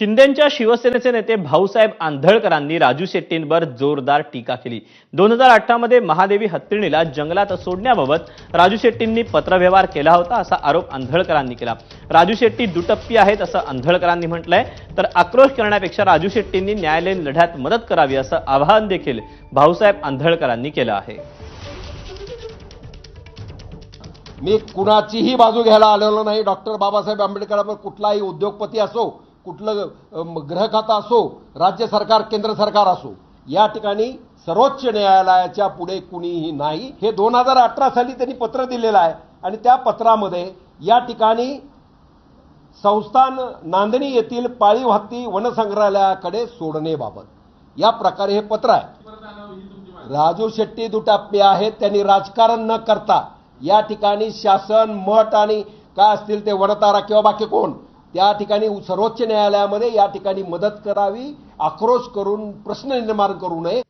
शिंदेच्या शिवसेनेचे नेते भाऊसाहेब आंधळकरांनी राजू शेट्टींवर जोरदार टीका केली. दोन हजार अठरामध्ये महादेवी हत्तीणीला जंगलात सोडण्याबाबत राजू शेट्टींनी पत्रव्यवहार केला होता असा आरोप आंधळकरांनी केला. राजू शेट्टी दुटप्पी आहेत असं आंधळकरांनी म्हटलंय. तर आक्रोश करण्यापेक्षा राजू शेट्टींनी न्यायालयीन लढ्यात मदत करावी असं आवाहन देखील भाऊसाहेब आंधळकरांनी केलं आहे. मी कुणाचीही बाजू घ्यायला आलेलो नाही. डॉक्टर बाबासाहेब आंबेडकरांवर कुठलाही उद्योगपती असो कुठलं ग्रहखातं गृह खातं असो राज्य सरकार केंद्र सरकार असो या ठिकाणी सर्वोच्च न्यायालयाच्या पुढे कुणीही नाही. हे दोन हजार अठरा साली त्यांनी पत्र दिलेलं आहे. आणि त्या पत्रामध्ये या ठिकाणी संस्थान नांदणी येथील पाळीव हत्ती वनसंग्रहालयाकडे सोडणेबाबत या प्रकारे हे पत्र आहे. राजू शेट्टी दुटाप्पे आहेत. त्यांनी राजकारण न करता या ठिकाणी शासन मठ आणि काय असतील ते वडतारा किंवा बाकी कोण? त्या ठिकाणी सर्वोच्च न्यायालयामध्ये या ठिकाणी मदत करावी आक्रोश करून प्रश्न निर्माण करू नये.